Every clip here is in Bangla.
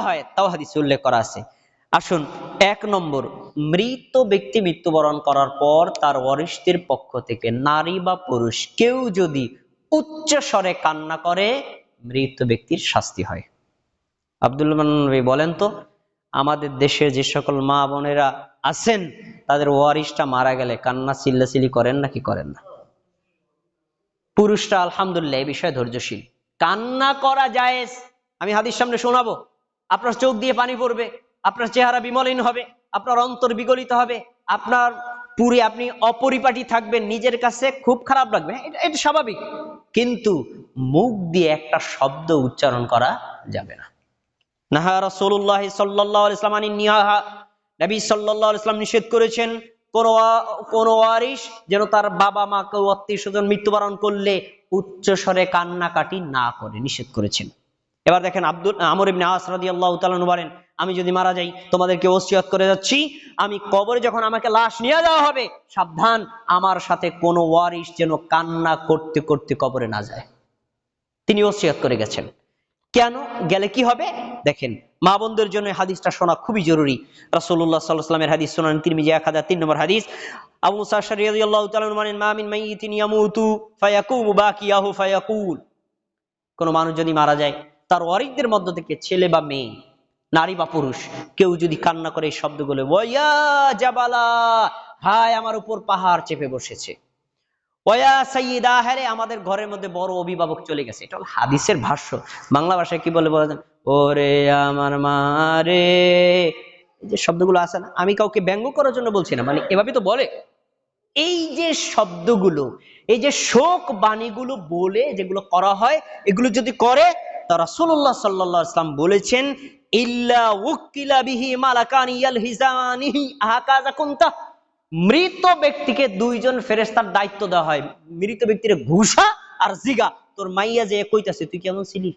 হয়, তাও হাদিসে উল্লেখ করা আছে। আসুন, এক নম্বর, মৃত ব্যক্তি মৃত্যুবরণ করার পর তার ওয়ারিশদের পক্ষ থেকে নারী বা পুরুষ কেউ যদি উচ্চ স্বরে কান্না করে, মৃত ব্যক্তির শাস্তি হয়। আব্দুল ভাই বলেন তো, আমাদের দেশে যে সকল মা বোনেরা আছেন, তাদের ওয়ারিশটা মারা গেলে কান্না চিল্লাচিল্লি করেন নাকি করেন না? পুরুষরা আলহামদুলিল্লাহ, এই বিষয়ে ধৈর্যশীল। কান্না করা জায়েজ। আমি হাদিস সামনে শোনাবো। আপনার চোখ দিয়ে পানি পড়বে আপনার চেহারা বিমলিন হবে আপনার অন্তর বিগলিত হবে আপনার পুরে আপনি অপরিপাটি থাকবেন নিজের কাছে খুব খারাপ লাগবে। হ্যাঁ, এটা স্বাভাবিক। কিন্তু মুখ দিয়ে একটা শব্দ উচ্চারণ করা যাবে না। নিষেধ করেছেন যেন তার বাবা মা কেউ আত্মীয় স্বজন মৃত্যুবরণ করলে উচ্চ স্বরে কান্নাকাটি না করে নিষেধ করেছেন। এবার দেখেন আব্দুল, আমর ইবনে আস রাদিয়াল্লাহু তাআলা আনহু বলেন, আমি যদি মারা যাই, তোমাদেরকে ওসিয়ত করে যাচ্ছি। আমি কবরে যখন আমাকে লাশ নিয়ে যাওয়া হবে, সাবধান, আমার সাথে কোনো ওয়ারিশ যেন কান্না করতে করতে কবরে না যায়। তিনি ওসিয়ত করে গেছেন। কেন? গেলে কি হবে? দেখেন, মা বোনদের জন্য হাদিসটা শোনা খুবই জরুরি। রাসূলুল্লাহ সাল্লাল্লাহু আলাইহি ওয়াসাল্লামের হাদিস শোনান, তিরমিজি 1003 নম্বর হাদিস। আবু মুসা রাদিয়াল্লাহু তাআলা বলেন, মা মিন মাইয়িতিন ইয়ামুতু ফায়াকুমু বাকিয়াহু ফায়াকুল। কোন মানুষ যদি মারা যায় তার ওয়ারিকদের মধ্য থেকে ছেলে বা মেয়ে, নারী বা পুরুষ, কেউ যদি কান্না করে এই শব্দগুলো ওয়া জাবালা হায় আমার উপর পাহাড় চেপে বসেছে। ওয়া সাইয়্যিদা হ্যারে আমাদের ঘরের মধ্যে বড় অভিভাবক চলে গেছে। এটা হলো হাদিসের ভাষ্য। বাংলা ভাষায় কি বলে বলেন? ওরে আমার মা রে। যে শব্দগুলো আছে না, আমি কাউকে ব্যঙ্গ করার জন্য বলছি না মানে এভাবে তো বলে। এই যে শব্দগুলো, এই যে শোক বাণীগুলো বলে, যেগুলো করা হয়, এগুলো যদি করে তা রাসূলুল্লাহ সাল্লাল্লাহু আলাইহি ওয়াসাল্লাম বলেছেন মৃত ব্যক্তিকে দুইজন ফেরেশতার দায়িত্ব দেওয়া হয়। মৃত ব্যক্তির ঘুষা আর জিগা। তোর মাইয়া যে কইতাছে, তুই কেমন ছিলি?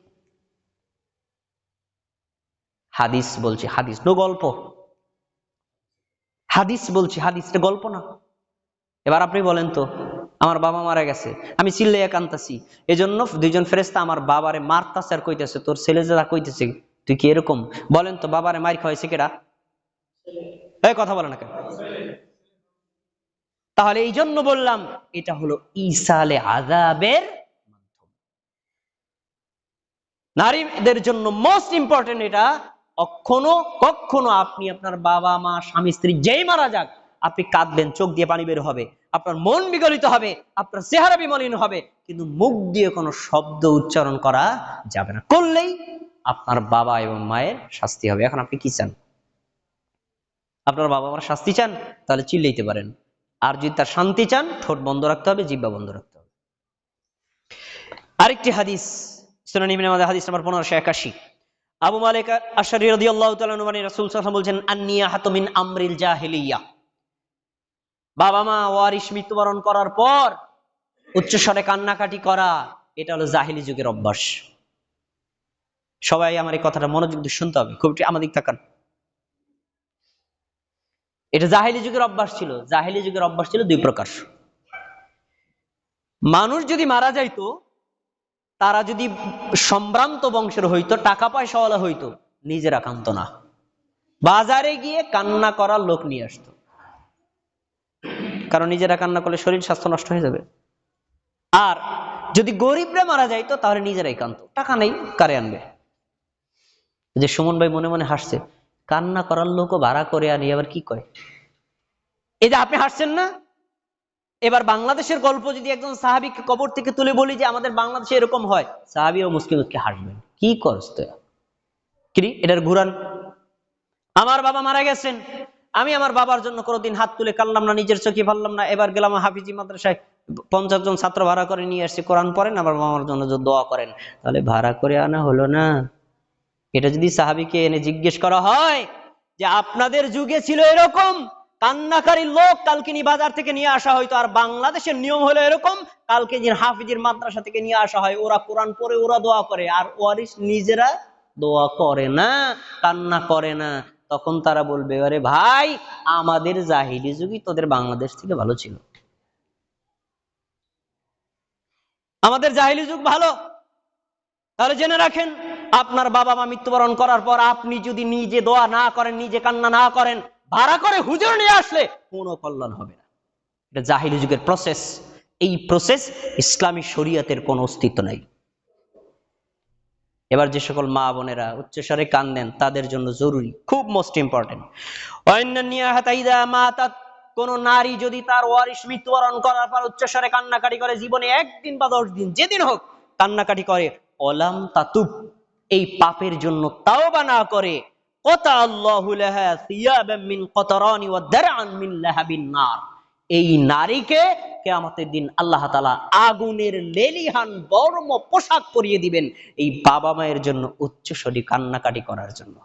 হাদিস বলছি, হাদিস, নো গল্প। হাদিস বলছি হাদিসটা গল্প না। এবার আপনি বলেন তো আমার বাবা মারা গেছে। আমি চিল্লাইয়া কান্তাছি। জন্য দুইজন ফেরেস্তা আমার বাবারে মারতাছে আর কইতেছে, তোর ছেলে যারা কইতেছে, তুই কি এরকম? বলেন তো, বাবারে মার খাওয়াইছে কেডা? এই কথা বলে না কেন? তাহলে এই জন্য বললাম, এটা হলো ইসালে আজাবের নারীদের জন্য মোস্ট ইম্পর্টেন্ট এটা কখনো কখনো আপনি আপনার বাবা মা, স্বামী, স্ত্রী যেই মারা যাক আপনি কাঁদবেন, চোখ দিয়ে পানি বের হবে, আপনার মন বিগলিত হবে, আপনার চেহারা বিমলিন হবে, কিন্তু মুখ দিয়ে কোনো শব্দ উচ্চারণ করা যাবে না। করলেই আপনার বাবা এবং মায়ের শাস্তি হবে। এখন আপনি কি চান? আপনার বাবা মার শাস্তি চান? তাহলে চিল্লাইতে পারেন। আর যদি তার শান্তি চান, ঠোঁট বন্ধ রাখতে হবে জিব্বা বন্ধ রাখতে হবে। আরেকটি হাদিস হাদিস নাম্বার 1581 আবু মালিক আশআরী রাদিয়াল্লাহু তাআলা আনহু মানে রাসূল ওয়াসাল্লাম বলছেন, আন্নিয়াহাতু মিন আমরিল জাহিলিয়া। বাবা মা ওয়ারিশ মৃত্যুবরণ করার পর উচ্চস্বরে কান্নাকাটি করা, এটা হলো জাহিলি যুগের অভ্যাস। সবাই আমার এই কথাটা মনোযোগ দিয়ে শুনতে হবে, খুব আমাদিক তাকান। এটা জাহিলি যুগের অভ্যাস ছিল, জাহিলি যুগের অভ্যাস ছিল দুই প্রকার। মানুষ যদি মারা যাইতো, তারা যদি সম্ভ্রান্ত বংশের হইতো, টাকা পয়সাওয়ালা হইতো, নিজেরা কান্ত না। বাজারে গিয়ে কান্না করার লোক নিয়ে আসতো। কারণ নিজেরা কান্না করলে শরীর, স্বাস্থ্য নষ্ট হয়ে যাবে। আর যদি গরিবরা মারা যাইতো তাহলে নিজেরাই কান্ত টাকা নেই, কারে আনবে? যে সুমন ভাই মনে মনে হাসছে, কান্না করার লোকও ভাড়া করে আনি আবার কি কয়? এই যে আপনি হাসছেন না? এবার বাংলাদেশের গল্প যদি একজন সাহাবিকে কবর থেকে তুলে বলি যে আমাদের বাংলাদেশে এরকম হয়, সাহাবি ও মুসলিম হাসবেন। কি করস তুই? কি এটার ঘুরান। আমার বাবা মারা গেছেন। আমি আমার বাবার জন্য কোনোদিন হাত তুলে কানলাম না, নিজের চোখে পারলাম না। এবার গেলাম হাফিজি মাদ্রাসায়। পঞ্চাশ জন ছাত্র ভাড়া করে নিয়ে আসছি, কোরআন পড়েন আমার মামার জন্য দোয়া করেন। তাহলে ভাড়া করে আনা হলো না। এটা যদি সাহাবিকে এনে জিজ্ঞেস করা হয় যে আপনাদের যুগে ছিল এরকম, কান্নাকারী লোক কালকিনি বাজার থেকে নিয়ে আসা হয়তো আর বাংলাদেশের নিয়ম হলো এরকম, কালকে যে হাফিজের মাদ্রাসা থেকে নিয়ে আসা হয়, ওরা কোরআন পড়ে, ওরা দোয়া করে, আর ওয়ারিস নিজেরা দোয়া করে না, কান্না করে না। তখন তারা বলবে, আরে ভাই, আমাদের জাহিলি যুগই তোদের বাংলাদেশ থেকে ভালো ছিল। আমাদের জাহিলি যুগ ভালো। তাহলে জেনে রাখেন, আপনার বাবা মা মৃত্যুবরণ করার পর আপনি যদি নিজে দোয়া না করেন, নিজে কান্না না করেন, ভাড়া করে হুজুর নিয়ে আসলে কোনো কল্যাণ হবে না। এটা জাহিলি যুগের প্রসেস এই প্রসেস ইসলামী শরীয়তের কোনো অস্তিত্ব নাই। এবার যে সকল মা বোনেরা উচ্চস্বরে কান্দেন তাদের জন্য জরুরি, খুব মোস্ট ইম্পর্টেন্ট কোন নারী যদি তার ওয়ারিশ মৃত্যুবরণ করার পর উচ্চস্বরে কান্নাকাটি করে জীবনে একদিন বা দশ দিন, যেদিন হোক কান্নাকাটি করে, অলাম তাতুব, এই পাপের জন্য তাও বা না করে, কত আল্লাহু মিন কতরানি ওয়া দারআন মিন লাহাবিন নার। এই নারীকে কেয়ামতের দিন আল্লাহ তালা আগুনের লেলিহান বর্ম পোশাক পরিয়ে দিবেন এই বাবা মায়ের জন্য উচ্চস্বরী কান্নাকাটি করার জন্য।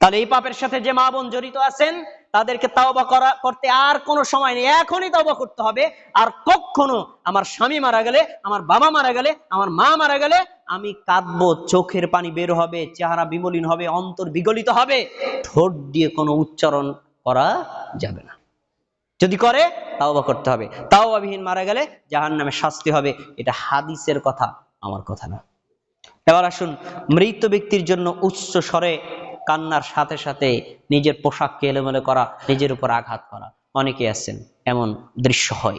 তাহলে এই পাপের সাথে যে মা বোন জড়িত আছেন, তাদেরকে তাওবা করা, করতে আর কোনো সময় নেই। এখনই তাওবা করতে হবে। আর কখনো আমার স্বামী মারা গেলে, আমার বাবা মারা গেলে, আমার মা মারা গেলে আমি কাঁদবো, চোখের পানি বের হবে, চেহারা বিমলিন হবে, অন্তর বিগলিত হবে। ঠোঁট দিয়ে কোনো উচ্চারণ করা যাবে না। যদি করে, তাওবা করতে হবে। তাওবাবিহীন মারা গেলে জাহান নামে শাস্তি হবে। এটা হাদিসের কথা, আমার কথা না। এবার আসুন, মৃত ব্যক্তির জন্য উচ্চ স্বরে কান্নার সাথে সাথে নিজের পোশাককে এলোমেলো করা, নিজের উপর আঘাত করা। অনেকে আছেন, এমন দৃশ্য হয়।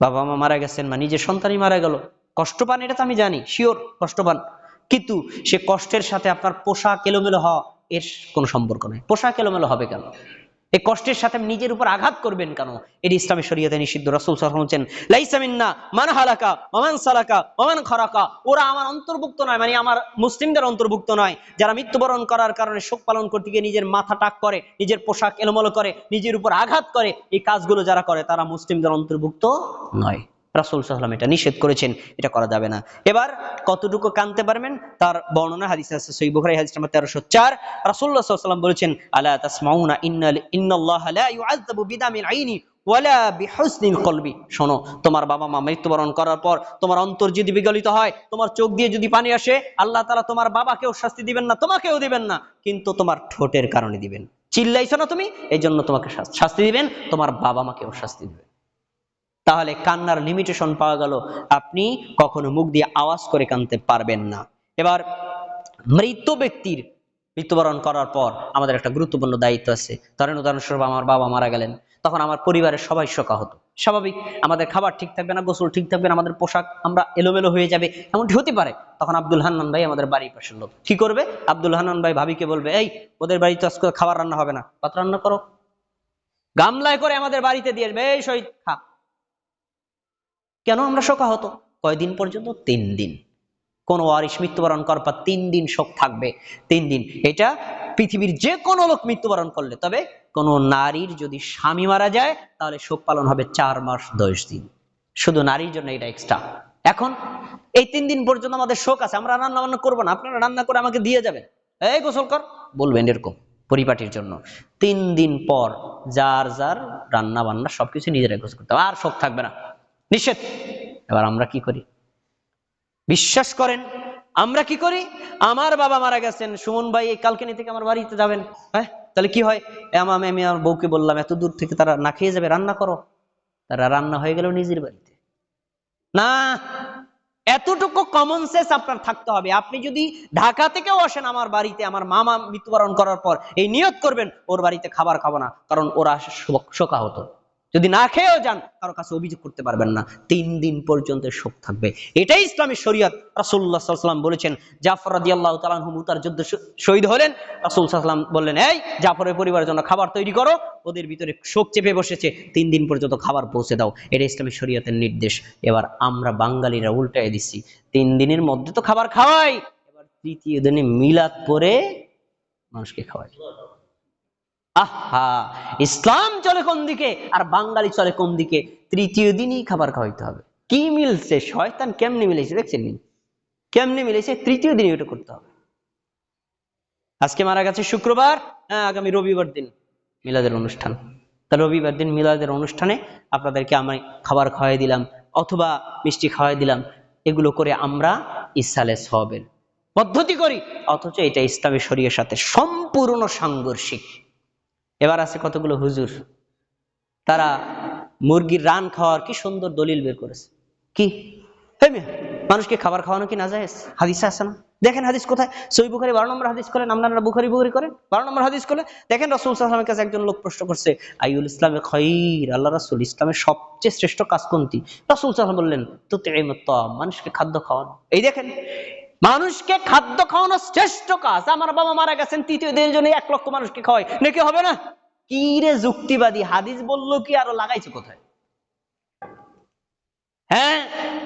বাবা মা মারা গেছেন বা নিজের সন্তানই মারা গেল। কষ্ট পান, এটা তো আমি জানি শিওর কষ্ট পান। কিন্তু সে কষ্টের সাথে আপনার পোশাক এলোমেলো হওয়া এর কোনো সম্পর্ক নেই। পোশাক এলোমেলো হবে কেন? এই কষ্টের সাথে নিজের উপর আঘাত করবেন কেন? এটি ইসলামী শরীয়তে নিষিদ্ধ। রসুল বলছেন লাইসামিন্না মান হালাকা ওমান সালাকা ওমান খরাকা। ওরা আমার অন্তর্ভুক্ত নয় মানে আমার মুসলিমদের অন্তর্ভুক্ত নয়, যারা মৃত্যুবরণ করার কারণে শোক পালন করতে গিয়ে নিজের মাথা টাক করে, নিজের পোশাক এলোমেলো করে, নিজের উপর আঘাত করে, এই কাজগুলো যারা করে, তারা মুসলিমদের অন্তর্ভুক্ত নয়। রাসুল সাল্লাম এটা নিষেধ করেছেন, এটা করা যাবে না। এবার কতটুকু কানতে পারবেন? তার বর্ণনা হাদিস আছে সই বুখারী হাদিস নাম্বার 1304 রাসূলুল্লাহ সাল্লাল্লাহু আলাইহি ওয়াসাল্লাম বলেছেন, আলা তাসমাউনা ইন্নাল, ইন্নাল্লাহ লা ইউআযাবু বিদামিল আইনি ওয়ালা বিহুসনিল কলবি। শোনো, তোমার বাবা মা মৃত্যুবরণ করার পর তোমার অন্তর যদি বিগলিত হয়, তোমার চোখ দিয়ে যদি পানি আসে, আল্লাহ তাআলা তোমার বাবাকেও শাস্তি দিবেন না, তোমাকেও দিবেন না, কিন্তু তোমার ঠোঁটের কারণে দিবেন। চিল্লাইছো না তুমি? এই জন্য তোমাকে শাস্তি দিবেন, তোমার বাবা মাকেও শাস্তি দিবেন। তাহলে কান্নার লিমিটেশন পাওয়া গেল। আপনি কখনো মুখ দিয়ে আওয়াজ করে কানতে পারবেন না। এবার মৃত ব্যক্তির মৃত্যুবরণ করার পর আমাদের একটা গুরুত্বপূর্ণ দায়িত্ব আছে। ধরেন উদাহরণস্বরূপ আমার বাবা মারা গেলেন, তখন আমার পরিবারের সবাই শোকা হতো। স্বাভাবিক, আমাদের খাবার ঠিক থাকবে না, গোসল ঠিক থাকবে না, আমাদের পোশাক আমরা এলোমেলো হয়ে যাবে, এমনটি হতে পারে। তখন আব্দুল হান্নান ভাই আমাদের বাড়ির পাশের লোক। কি করবে? আব্দুল হান্নান ভাই ভাবিকে বলবে, এই, ওদের বাড়িতে আজকে খাবার রান্না হবে না কত রান্না করো। গামলায় করে আমাদের বাড়িতে দিয়ে এই শহীদ, খা। কেন আমরা শোকা হতো? কয়দিন পর্যন্ত? তিন দিন। কোন ওয়ারিশ মৃত্যুবরণ করার পর তিন দিন শোক থাকবে। তিন দিন। এটা পৃথিবীর যে কোনো লোক মৃত্যুবরণ করলে। তবে কোন নারীর যদি স্বামী মারা যায়, তাহলে শোক পালন হবে চার মাস, দশ দিন। শুধু নারীর জন্য এটা এক্সট্রা এখন এই তিন দিন পর্যন্ত আমাদের শোক আছে। আমরা রান্না বান্না করব না। আপনারা রান্না করে আমাকে দিয়ে যাবেন। এই গোসল কর। বলবেন এরকম পরিপাটির জন্য। তিন দিন পর যার যার রান্না বান্না সবকিছু নিজেরাই গোসল করতে হবে। আর শোক থাকবে না। নিষেধ। এবার আমরা কি করি? বিশ্বাস করেন, আমরা কি করি? আমার বাবা মারা গেছেন, সুমন ভাই এই কালকেনি থেকে আমার বাড়িতে যাবেন। হ্যাঁ? তাহলে কি হয়? আমি আমি আমার বউকে বললাম, এত দূর থেকে তারা না খেয়ে যাবে, রান্না করো। তারা রান্না হয়ে গেল নিজের বাড়িতে। না, এতটুকু কমন সেন্স আপনার থাকতে হবে। আপনি যদি ঢাকা থেকেও আসেন আমার বাড়িতে, আমার মামা মৃত্যুবরণ করার পর, এই নিয়ত করবেন, ওর বাড়িতে খাবার খাব না, কারণ ওরা শোকা হতো যদি না খেয়েও যান, কারও কাছে অভিযোগ করতে পারবেন না। তিন দিন পর্যন্ত শোক থাকবে। এটাই ইসলামী শরীয়ত। আলাইহি ওয়াসাল্লাম বলেছেন, জাফর রাদিয়াল্লাহু তাআলা আনহু মুতার যুদ্ধে শহীদ হলেন। রাসূল ওয়াসাল্লাম বললেন, এই জাফরের পরিবারের জন্য খাবার তৈরি করো, ওদের ভিতরে শোক চেপে বসেছে। তিন দিন পর্যন্ত খাবার পৌঁছে দাও। এটা ইসলামী শরীয়তের নির্দেশ। এবার আমরা বাঙালিরা উল্টায় দিচ্ছি। তিন দিনের মধ্যে তো খাবার খাওয়াই। এবার তৃতীয় দিনে মিলাদ পরে মানুষকে খাওয়াই। আহা, ইসলাম চলে কোন দিকে? আর বাঙালি চলে কোন দিকে? তৃতীয় দিনই খাবার খাওয়াইতে হবে। কি মিলছে? শয়তান কেমনে মিলেছে দেখছেন? কেমনে মিলেছে তৃতীয় দিনই ওটা করতে হবে। আজকে মারা গেছে শুক্রবার হ্যাঁ আগামী রবিবার দিন মিলাদের অনুষ্ঠান। তা রবিবার দিন মিলাদের অনুষ্ঠানে আপনাদেরকে আমি খাবার খাওয়াই দিলাম, অথবা মিষ্টি খাওয়াই দিলাম। এগুলো করে আমরা ইসালে সবের পদ্ধতি করি। অথচ এটা ইসলামী শরীরের সাথে সম্পূর্ণ সাংঘর্ষিক। এবার আছে কতগুলো হুজুর? তারা মুরগির রান খাওয়ার কি সুন্দর দলিল বের করেছে। কি? মানুষকে খাবার খাওয়ানো কি না যায় হাদিসে আছে না? দেখেন হাদিস কোথায়? সই বুখারি বারো নম্বর হাদিস করেন আপনারা বুখারি বুখারি করেন। বারো নম্বর হাদিস করলে দেখেন রসুল সাল্লামের কাছে একজন লোক প্রশ্ন করছে আইউল ইসলামে খৈর? আল্লাহ রাসুল, ইসলামের সবচেয়ে শ্রেষ্ঠ কাজ কোনটি? রসুল সাল্লাম বললেন তো মানুষকে খাদ্য খাওয়ানো। এই দেখেন মানুষকে খাদ্য খাওয়ানো শ্রেষ্ঠ কাজ। আমার বাবা মারা গেছেন, তৃতীয় দিনের জন্য এক লক্ষ মানুষকে খাওয়াই। নাকি হবে না? কি রে যুক্তিবাদী? হাদিস বলল কি আরও লাগাইছে কোথায়? হ্যাঁ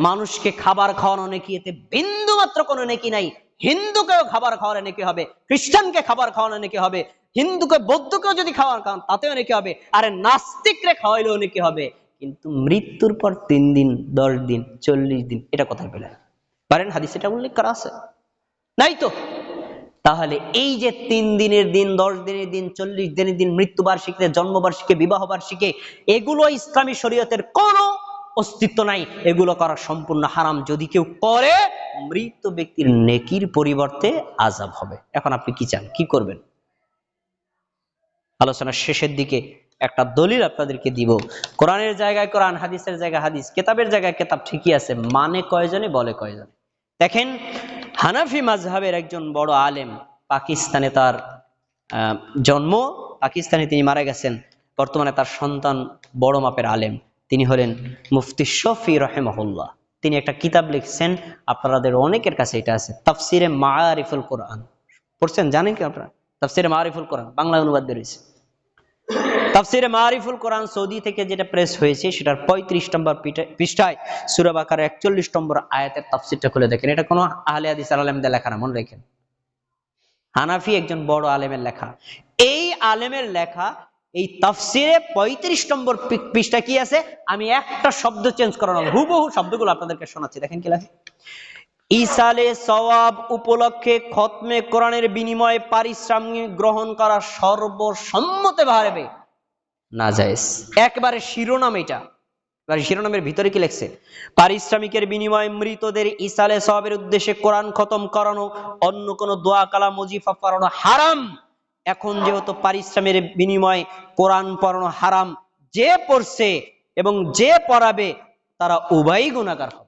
মানুষকে খাবার খাওয়ানো নাকি, এতে বিন্দু মাত্র কোনো নেকি নাই। হিন্দুকেও খাবার খাওয়ানো নাকি হবে, খ্রিস্টানকে খাবার খাওয়ানো নাকি হবে, হিন্দুকে বৌদ্ধকেও যদি খাবার খাওয়ান, তাতেও নাকি হবে, আরে নাস্তিকরে খাওয়াইলেও নাকি হবে। কিন্তু মৃত্যুর পর তিন দিন, দশ দিন, চল্লিশ দিন, এটা কোথায় পেলেন পারেন হাদিস এটা উল্লেখ করা আছে। নাই তো? তাহলে এই যে তিন দিনের দিন, দশ দিনের দিন, চল্লিশ দিনের দিন, মৃত্যুবার্ষিকীতে জন্মবার্ষিকী বিবাহ বার্ষিকী এগুলো ইসলামী শরীয়তের কোনো অস্তিত্ব নাই। এগুলো করা সম্পূর্ণ হারাম। যদি কেউ করে, মৃত ব্যক্তির নেকির পরিবর্তে আজাব হবে। এখন আপনি কি চান? কি করবেন? আলোচনার শেষের দিকে একটা দলিল আপনাদেরকে দিব। কোরআনের জায়গায় কোরআন, হাদিসের জায়গায় হাদিস, কেতাবের জায়গায় কেতাব ঠিকই আছে মানে কয়জনে বলে কয়জনে। দেখেন, হানাফি মাজহাবের একজন বড় আলেম পাকিস্তানে তার জন্ম, পাকিস্তানে তিনি মারা গেছেন। বর্তমানে তার সন্তান বড় মাপের আলেম। তিনি হলেন মুফতি শফি রহেমহল্লা তিনি একটা কিতাব লিখছেন, আপনাদের অনেকের কাছে এটা আছে, তাফসিরে মারিফুল কোরআন। পড়ছেন, জানেন কি আপনারা? তাফসিরে মারিফুল কোরআন বাংলা অনুবাদ বেরিয়েছে তাফসিরে মারিফুল কোরআন সৌদি থেকে যেটা প্রেস হয়েছে, সেটার পঁয়ত্রিশ নম্বর পৃষ্ঠায় সুরাব আকারে একচল্লিশ নম্বর আয়াতের তাফসিরটা খুলে দেখেন। এটা কোনো আহলে হাদিস আলেমদের লেখা না, মনে রেখেন। হানাফি একজন বড় আলেমের লেখা। এই আলেমের লেখা, এই তাফসিরে পঁয়ত্রিশ নম্বর পৃষ্ঠা কি আছে? আমি একটা শব্দ চেঞ্জ করানো হুবহু শব্দগুলো আপনাদেরকে শোনাচ্ছি। দেখেন কি লেখে? ইসালে সওয়াব উপলক্ষে খতমে কোরআনের বিনিময়ে পারিশ্রমিক গ্রহণ করা সর্বসম্মতে ভারবে না যায় একবারে শিরোনাম এটা। এবার শিরোনামের ভিতরে কি লেখছে? পারিশ্রমিকের বিনিময়ে মৃতদের ইসালে সওয়াবের উদ্দেশ্যে কোরআন খতম করানো, অন্য কোন দোয়া কালা মজিফা পড়ানো হারাম। এখন যেহেতু পারিশ্রমের বিনিময়ে কোরআন পড়ানো হারাম, যে পড়ছে এবং যে পড়াবে, তারা উভয়ই গুণাগার হবে।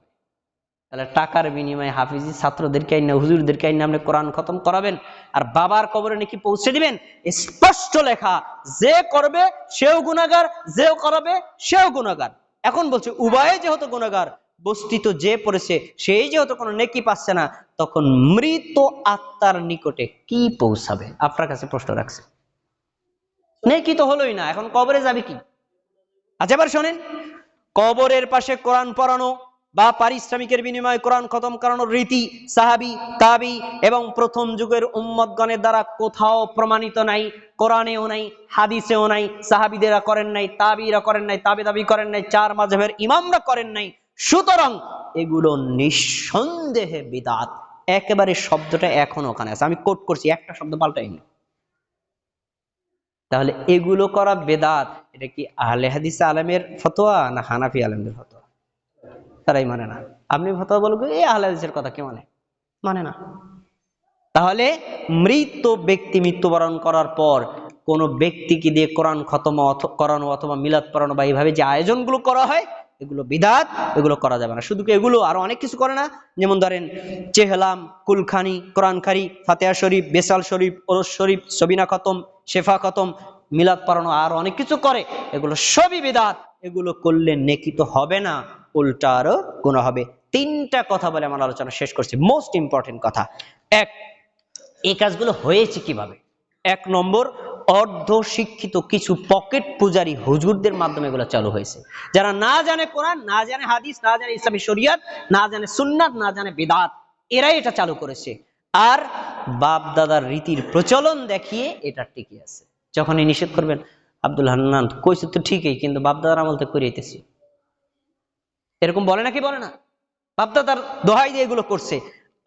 তাহলে টাকার বিনিময়ে হাফিজি ছাত্রদেরকে আইনা, হুজুরদেরকে আইনা আপনি কোরআন খতম করাবেন আর বাবার কবরে নাকি পৌঁছে দিবেন? স্পষ্ট লেখা, যে করবে সেও গুণাগার যেও করাবে সেও গুণাগার এখন বলছে, উভয়ে যেহেতু গুণাগার বস্তিত যে পড়েছে, সেই যেহেতু কোনো নেকি পাচ্ছে না, তখন মৃত আত্মার নিকটে কি পৌঁছাবে? আপনার কাছে প্রশ্ন রাখছে। নেকি তো হলোই না, এখন কবরে যাবে কি? আচ্ছা এবার শোনেন। কবরের পাশে কোরআন পড়ানো বা পারিশ্রমিকের বিনিময়ে কোরআন খতম করানোর রীতি, সাহাবি, তাবি এবং প্রথম যুগের উম্মতগণের দ্বারা কোথাও প্রমাণিত নাই, কোরআনেও নাই, হাদিসেও নাই, সাহাবিদেরা করেন নাই, তাবিরা করেন নাই, তাবি দাবি করেন নাই, চার মাঝহের ইমামরা করেন নাই। সুতরাং এগুলো নিঃসন্দেহে বিদাত। একেবারে শব্দটা এখন ওখানে আছে। আমি কোট করছি, একটা শব্দ পাল্টাইনি। তাহলে এগুলো করা বেদাত, এটা কি আহলে হাদিস আলমের ফতোয়া না হানাফি আলমদের ফতোয়া? তারাই মানে না। আপনি ফতোয়া বলবেন এই আহলে হাদিসের কথা কে মানে? মানে না। তাহলে মৃত ব্যক্তি মৃত্যুবরণ করার পর কোন ব্যক্তিকে দিয়ে কোরআন খতম করানো অথবা মিলাদ পড়ানো বা এইভাবে যে আয়োজনগুলো করা হয়, এগুলো বিদাত, এগুলো করা যাবে না। শুধু এগুলো আরও অনেক কিছু করে না? যেমন ধরেন, চেহলাম, কুলখানি, কোরআনখারি, ফাতেহা শরীফ, বেসাল শরীফ, ওরস শরীফ, সবিনা খতম, শেফা খতম, মিলাদ পড়ানো আর অনেক কিছু করে, এগুলো সবই বিদাত। এগুলো করলে নেকি তো হবে না। উল্টা আরও গুণ হবে। তিনটা কথা বলে আমার আলোচনা শেষ করছি। মোস্ট ইম্পর্টেন্ট কথা। এক, এই কাজগুলো হয়েছে কীভাবে? এক নম্বর অর্ধ শিক্ষিত কিছু পকেট পূজারী হুজুরদের মাধ্যমে এগুলো চালু হয়েছে। যারা না জানে কোরআন, না জানে হাদিস, না জানে ইসলামী শরিয়ত, না জানে সুন্নাত, না জানে বেদাত, এরাই এটা চালু করেছে। আর বাপ দাদার রীতির প্রচলন দেখিয়ে এটা টিকে আছে। যখনই নিষেধ করবেন, আব্দুল হান্নান কইছে তো ঠিকই, কিন্তু বাপ দাদার আমল তো করিয়েতেছি এরকম বলে নাকি বলে না? বাপদাদার দোহাই দিয়ে এগুলো করছে।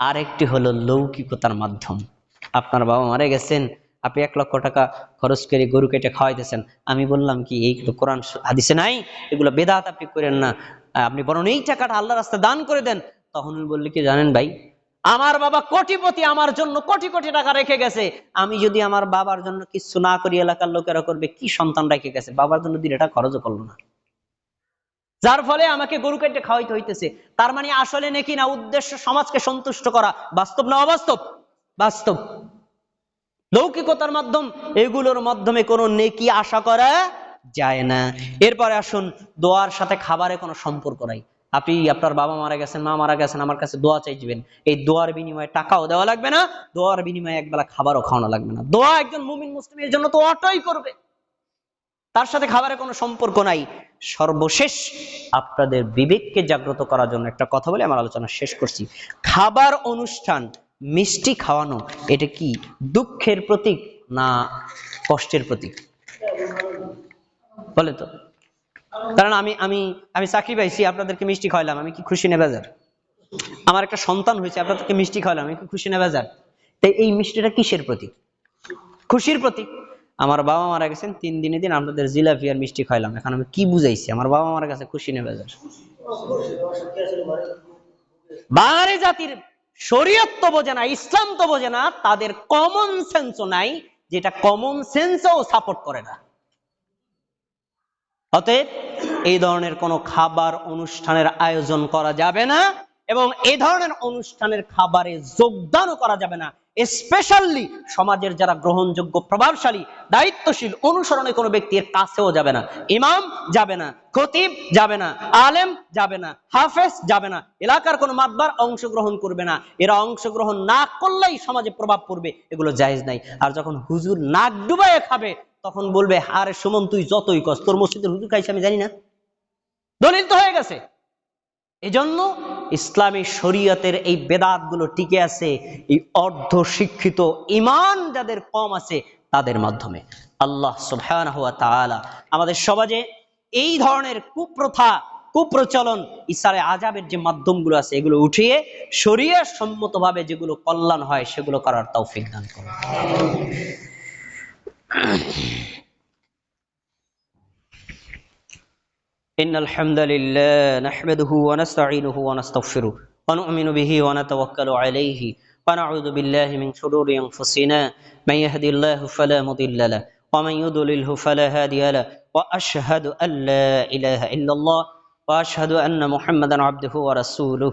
আরেকটি হলো লৌকিকতার মাধ্যম। আপনার বাবা মারা গেছেন, আপনি এক লক্ষ টাকা খরচ করে গরু কেটে খাওয়াইতেছেন। আমি বললাম কি, এই কোরআন হাদিসে নাই, এগুলো বেদাত আপনি করেন না। আপনি বরং এই টাকাটা আল্লাহ রাস্তায় দান করে দেন। তখন বললি, কি জানেন ভাই, আমার বাবা কোটিপতি, আমার জন্য কোটি কোটি টাকা রেখে গেছে। আমি যদি আমার বাবার জন্য কিছু না করি, এলাকার লোকেরা করবে, কি সন্তান রেখে গেছে? বাবার জন্য দিন এটা খরচও করল না। যার ফলে আমাকে গরু কেটে খাওয়াইতে হইতেছে। তার মানে আসলে নাকি না, উদ্দেশ্য সমাজকে সন্তুষ্ট করা। বাস্তব না অবাস্তব? বাস্তব। লৌকিকতার মাধ্যম, এগুলোর মাধ্যমে কোনো নেকি আশা করা যায় না। এরপরে আসুন, দোয়ার সাথে খাবারে কোনো সম্পর্ক নাই। আপনি, আপনার বাবা মারা গেছেন, মা মারা গেছেন, আমার কাছে দোয়া চাইবেন। এই দোয়ার বিনিময়ে টাকাও দেওয়া লাগবে না, দোয়ার বিনিময়ে একবেলা খাবারও খাওয়ানো লাগবে না। দোয়া একজন মুমিন মুসলিমের জন্য তো অটোই করবে। তার সাথে খাবারের কোনো সম্পর্ক নাই। সর্বশেষ আপনাদের বিবেককে জাগ্রত করার জন্য একটা কথা বলে আমার আলোচনা শেষ করছি। খাবার অনুষ্ঠান, মিষ্টি খাওয়ানো, এটা কি দুঃখের প্রতীক না কষ্টের প্রতীক? বলে তো। কারণ আমি আমি আমি চাকরি পাইছি, আপনাদেরকে মিষ্টি খাওয়ালাম আমি কি খুশি নেবে যার আমার একটা সন্তান হয়েছে, আপনাদেরকে মিষ্টি খাওয়ালাম আমি কি খুশি নেবে যার তাই এই মিষ্টিটা কিসের প্রতীক? খুশির প্রতীক। আমার বাবা মারা গেছেন তিন দিনে দিন আপনাদের জিলাপি আর মিষ্টি খাইলাম। এখন আমি কি বুঝাইছি? আমার বাবা মারা গেছে খুশি নেবে বাঙালি জাতির শরীয়ত তো বোঝে না, ইসলাম তো বোঝে না, তাদের কমন সেন্সও নাই, যেটা কমন সেন্সও সাপোর্ট করে না। অতএব এই ধরনের কোনো খাবার অনুষ্ঠানের আয়োজন করা যাবে না এবং এই ধরনের অনুষ্ঠানের খাবারে যোগদানও করা যাবে না। স্পেশালি সমাজের যারা গ্রহণযোগ্য, প্রভাবশালী, দায়িত্বশীল, অনুসরণে কোনো ব্যক্তির কাছেও যাবে না। ইমাম যাবে না, খতিব যাবে না, আলেম যাবে না, হাফেজ যাবে না, এলাকার কোনো মাতবার অংশগ্রহণ করবে না। এরা অংশগ্রহণ না করলেই সমাজে প্রভাব পড়বে, এগুলো জায়েজ নাই। আর যখন হুজুর নাক ডুবাইয়ে খাবে, তখন বলবে, আরে সুমন, তুই যতই কস, তোর মসজিদের হুজুর খাইছে আমি জানি না। দলিল তো হয়ে গেছে। এজন্য ইসলামী শরীয়তের এই বেদাতগুলো টিকে আছে, এই অর্ধ শিক্ষিত ইমান যাদের কম আছে তাদের মাধ্যমে। আল্লাহ তাআলা আমাদের সমাজে এই ধরনের কুপ্রথা, কুপ্রচলন, ইসারে আজাবের যে মাধ্যমগুলো আছে, এগুলো উঠিয়ে শরীয় সম্মতভাবে যেগুলো কল্যাণ হয়, সেগুলো করার তৌফিক দান করুন। إن الحمد لله نحمده ونستعينه ونستغفره ونؤمن به ونتوكل عليه ونعوذ بالله من شرور أنفسنا. من يهدي الله فلا مضل له ومن يضلله فلا هادي له وأشهد أن لا إله إلا الله وأشهد أن محمدا عبده ورسوله.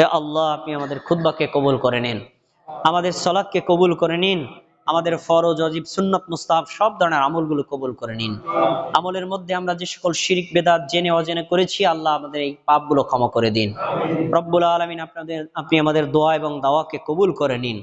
হে আল্লাহ, আপনি আমাদের কবুল করে নিন। আমাদের কবুল করে নিন। আমাদের ফরজ অজিব সুন্নত মুস্তাফ সব ধরনের আমলগুলো কবুল করে নিন। আমলের মধ্যে আমরা যে সকল শিরিক, বেদাত, জেনে অজেনে করেছি, আল্লাহ আমাদের এই পাপগুলো ক্ষমা করে দিন। রব্বুল আলমিন আপনাদের, আপনি আমাদের দোয়া এবং দাওয়াকে কবুল করে নিন।